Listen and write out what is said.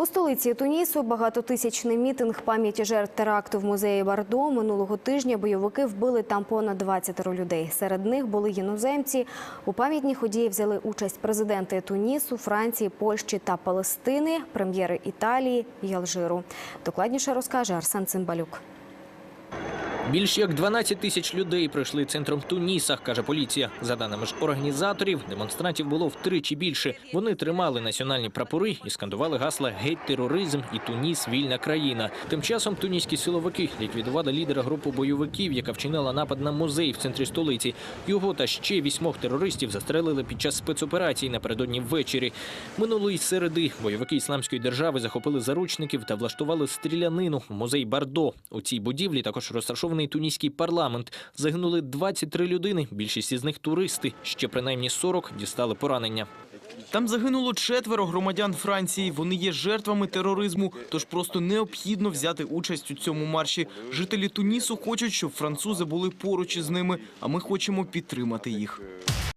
У столиці Тунісу багатотисячний мітинг пам'яті жертв теракту в музеї Бардо. Минулого тижня бойовики вбили там понад 20 людей. Серед них були іноземці. У пам'ятній ході взяли участь президенти Тунісу, Франції, Польщі та Палестини, прем'єри Італії і Алжиру. Докладніше розкаже Арсен Цимбалюк. Більш як 12 тисяч людей пройшли центром Туніса, каже поліція. За даними ж організаторів, демонстрантів було втричі більше. Вони тримали національні прапори і скандували гасла «Геть тероризм» і «Туніс – вільна країна». Тим часом туніські силовики ліквідували лідера групи бойовиків, яка вчинила напад на музей в центрі столиці. Його та ще вісьмох терористів застрелили під час спецоперації напередодні ввечері. Минулої середи бойовики ісламської держави захопили заручників та влаштували стрілянину в музей Бардо. У цій будівлі також розташований туніський парламент. Загинули 23 людини. Більшість із них туристи. Ще принаймні 40 дістали поранення. Там загинуло четверо громадян Франції. Вони є жертвами тероризму, тож просто необхідно взяти участь у цьому марші. Жителі Тунісу хочуть, щоб французи були поруч із ними, а ми хочемо підтримати їх.